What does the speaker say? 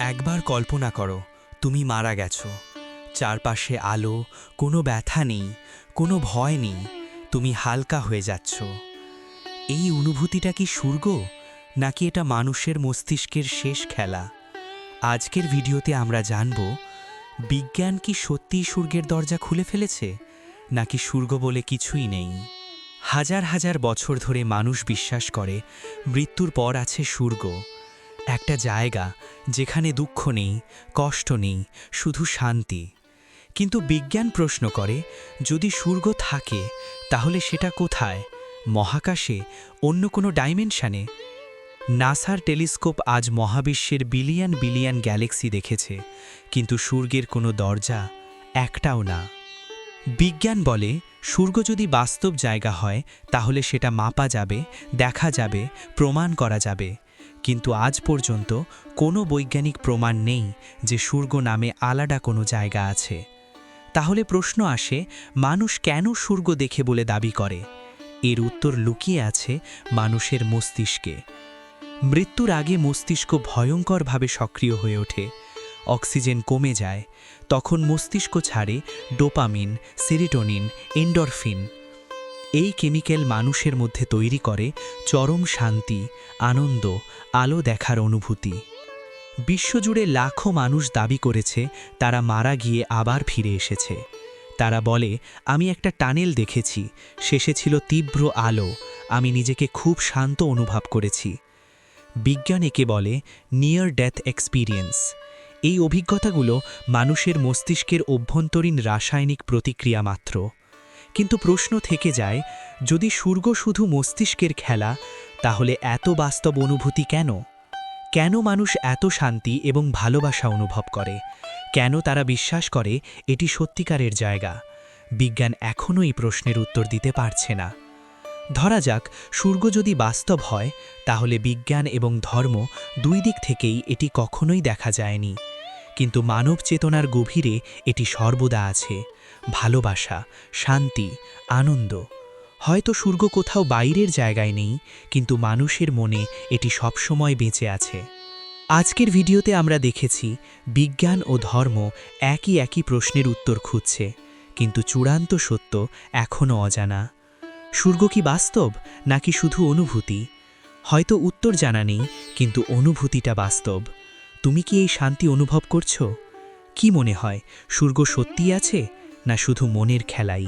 একবার কল্পনা করো, তুমি মারা গেছো। চারপাশে আলো, কোনো ব্যথা নেই, কোনো ভয় নেই, তুমি হালকা হয়ে যাচ্ছ। এই অনুভূতিটা কি স্বর্গ, নাকি এটা মানুষের মস্তিষ্কের শেষ খেলা? আজকের ভিডিওতে আমরা জানব, বিজ্ঞান কি সত্যিই স্বর্গের দরজা খুলে ফেলেছে, নাকি স্বর্গ বলে কিছুই নেই? হাজার হাজার বছর ধরে মানুষ বিশ্বাস করে, মৃত্যুর পর আছে স্বর্গ। একটা জায়গা যেখানে দুঃখ নেই, কষ্ট নেই, শুধু শান্তি। কিন্তু বিজ্ঞান প্রশ্ন করে, যদি স্বর্গ থাকে, তাহলে সেটা কোথায়? মহাকাশে? অন্য কোনো ডাইমেনশানে? নাসার টেলিস্কোপ আজ মহাবিশ্বের বিলিয়ন বিলিয়ন গ্যালাক্সি দেখেছে, কিন্তু স্বর্গের কোনো দরজা একটাও না। বিজ্ঞান বলে, স্বর্গ যদি বাস্তব জায়গা হয়, তাহলে সেটা মাপা যাবে, দেখা যাবে, প্রমাণ করা যাবে। কিন্তু আজ পর্যন্ত কোনো বৈজ্ঞানিক প্রমাণ নেই যে স্বর্গ নামে আলাদা কোনো জায়গা আছে। তাহলে প্রশ্ন আসে, মানুষ কেন স্বর্গ দেখে বলে দাবি করে? এর উত্তর লুকিয়ে আছে মানুষের মস্তিষ্কে। মৃত্যুর আগে মস্তিষ্ক ভয়ঙ্করভাবে সক্রিয় হয়ে ওঠে। অক্সিজেন কমে যায়, তখন মস্তিষ্ক ছাড়ে ডোপামিন, সেরিটোনিন, এন্ডরফিন এই কেমিক্যাল মানুষের মধ্যে তৈরি করে চরম শান্তি, আনন্দ, আলো দেখার অনুভূতি। বিশ্বজুড়ে লাখো মানুষ দাবি করেছে তারা মারা গিয়ে আবার ফিরে এসেছে। তারা বলে, আমি একটা টানেল দেখেছি, শেষে ছিল তীব্র আলো, আমি নিজেকে খুব শান্ত অনুভব করেছি। বিজ্ঞান একে বলে নিয়ার ডেথ এক্সপিরিয়েন্স এই অভিজ্ঞতাগুলো মানুষের মস্তিষ্কের অভ্যন্তরীণ রাসায়নিক প্রতিক্রিয়া মাত্র। কিন্তু প্রশ্ন থেকে যায়, যদি স্বর্গ শুধু মস্তিষ্কের খেলা, তাহলে এত বাস্তব অনুভূতি কেন? কেন মানুষ এত শান্তি এবং ভালোবাসা অনুভব করে? কেন তারা বিশ্বাস করে এটি সত্যিকারের জায়গা? বিজ্ঞান এখনও এই প্রশ্নের উত্তর দিতে পারছে না। ধরা যাক স্বর্গ যদি বাস্তব হয়, তাহলে বিজ্ঞান এবং ধর্ম দুই দিক থেকেই এটি কখনোই দেখা যায়নি। কিন্তু মানব চেতনার গভীরে এটি সর্বদা আছে। ভালোবাসা, শান্তি, আনন্দ। হয়তো স্বর্গ কোথাও বাইরের জায়গায় নেই, কিন্তু মানুষের মনে এটি সবসময় বেঁচে আছে। আজকের ভিডিওতে আমরা দেখেছি, বিজ্ঞান ও ধর্ম একই একই প্রশ্নের উত্তর খুঁজছে, কিন্তু চূড়ান্ত সত্য এখনও অজানা। স্বর্গ কি বাস্তব, নাকি শুধু অনুভূতি? হয়তো উত্তর জানা নেই, কিন্তু অনুভূতিটা বাস্তব। তুমি কি এই শান্তি অনুভব করছ? কি মনে হয় সূর্য সত্যি আছে, না শুধু মনের খেলাই?